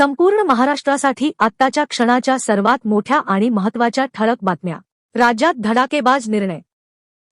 संपूर्ण महाराष्ट्रासाठी आत्ताच्या क्षणाच्या सर्वात मोठ्या आणि महत्त्वाच्या ठळक बातम्या. राज्यात धडाकेबाज निर्णय.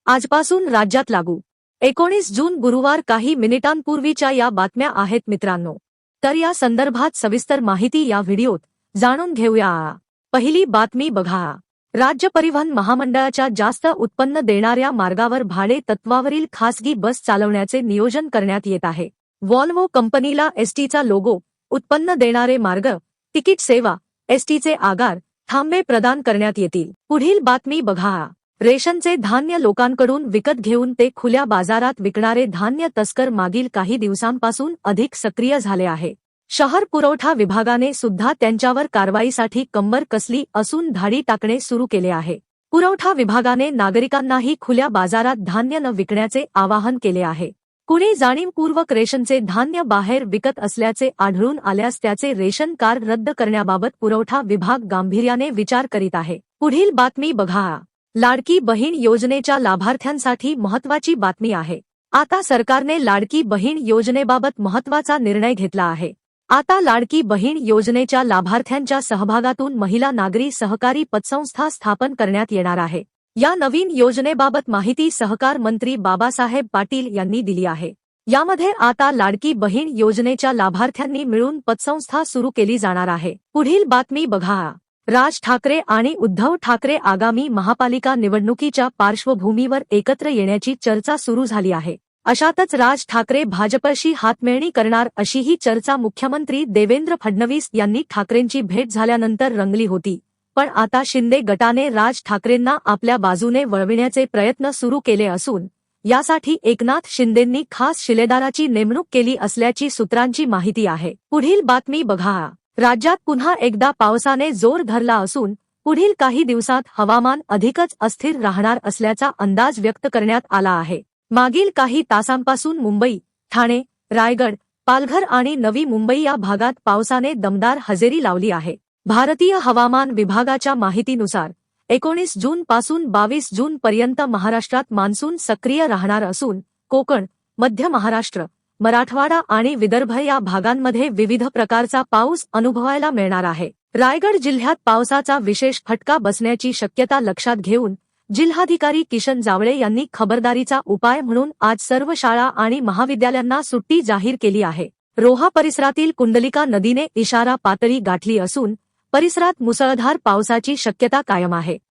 आजपासून राज्यात लागू. एकोणीस जून गुरुवार काही मिनिटांपूर्वीच्या या बातम्या आहेत मित्रांनो. तर या संदर्भात सविस्तर माहिती या व्हिडिओत जाणून घेऊया. पहिली बातमी बघा. राज्य परिवहन महामंडळाच्या जास्त उत्पन्न देणाऱ्या मार्गावर भाडे तत्वावरील खासगी बस चालवण्याचे नियोजन करण्यात येत आहे. वॉल्वो कंपनीला एसटीचा लोगो उत्पन्न देणारे मार्ग तिकीट सेवा एसटीचे आगार थांबे प्रदान करण्यात येतील. पुढील बातमी बघा. रेशनचे धान्य लोकांकडून विकत घेऊन ते खुल्या बाजारात विकणारे धान्य तस्कर मागील काही दिवसांपासून अधिक सक्रिय झाले आहे. शहर पुरवठा विभागाने सुद्धा त्यांच्यावर कारवाईसाठी कंबर कसली असून धाडी टाकणे सुरू केले आहे. पुरवठा विभागाने नागरिकांनाही खुल्या बाजारात धान्य न विकण्याचे आवाहन केले आहे. कुणी जाणीवपूर्वक रेशनचे धान्य बाहेर विकत असल्याचे आढळून आल्यास त्याचे रेशन कार्ड रद्द करण्याबाबत पुरवठा विभाग गांभीर्याने विचार करीत आहे. पुढील बातमी बघा. लाडकी बहीण योजनेच्या लाभार्थ्यांसाठी महत्वाची बातमी आहे. आता सरकारने लाडकी बहीण योजनेबाबत महत्त्वाचा निर्णय घेतला आहे. आता लाडकी बहीण योजनेच्या लाभार्थ्यांच्या सहभागातून महिला नागरी सहकारी पतसंस्था स्थापन करण्यात येणार आहे. या नवीन योजनेबाबत माहिती सहकार मंत्री बाबासाहेब पाटील यांनी दिली आहे. यामध्ये आता लाडकी बहीण योजनेच्या लाभार्थ्यांनी मिळून पतसंस्था सुरू केली जाणार आहे. पुढील बातमी बघा. राज ठाकरे आणि उद्धव ठाकरे आगामी महापालिका निवडणुकीच्या पार्श्वभूमीवर एकत्र येण्याची चर्चा सुरू झाली आहे. अशातच राज ठाकरे भाजपशी हातमेळणी करणार अशीही चर्चा मुख्यमंत्री देवेंद्र फडणवीस यांनी ठाकरेंची भेट झाल्यानंतर रंगली होती. पण आता शिंदे गटाने राज ठाकरेंना आपल्या बाजूने वळविण्याचे प्रयत्न सुरू केले असून यासाठी एकनाथ शिंदेंनी खास शिलेदाराची नेमणूक केली असल्याची सूत्रांची माहिती आहे. पुढील बातमी बघा. राज्यात पुन्हा एकदा पावसाने जोर धरला असून पुढील काही दिवसात हवामान अधिकच अस्थिर राहणार असल्याचा अंदाज व्यक्त करण्यात आला आहे. मागील काही तासांपासून मुंबई ठाणे रायगड पालघर आणि नवी मुंबई या भागात पावसाने दमदार हजेरी लावली आहे. भारतीय हवामान विभागाच्या माहितीनुसार एकोणीस जून पासून बावीस जून पर्यंत महाराष्ट्रात मान्सून सक्रिय राहणार असून कोकण मध्य महाराष्ट्र मराठवाडा आणि विदर्भ या भागांमध्ये विविध प्रकारचा पाऊस अनुभवायला मिळणार आहे. रायगड जिल्ह्यात पावसाचा विशेष फटका बसण्याची शक्यता लक्षात घेऊन जिल्हाधिकारी किशन जावळे यांनी खबरदारीचा उपाय म्हणून आज सर्व शाळा आणि महाविद्यालयांना सुट्टी जाहीर केली आहे. रोहा परिसरातील कुंडलिका नदीने इशारा पातळी गाठली असून परिसरात मुसळधार पावसाची शक्यता कायम आहे.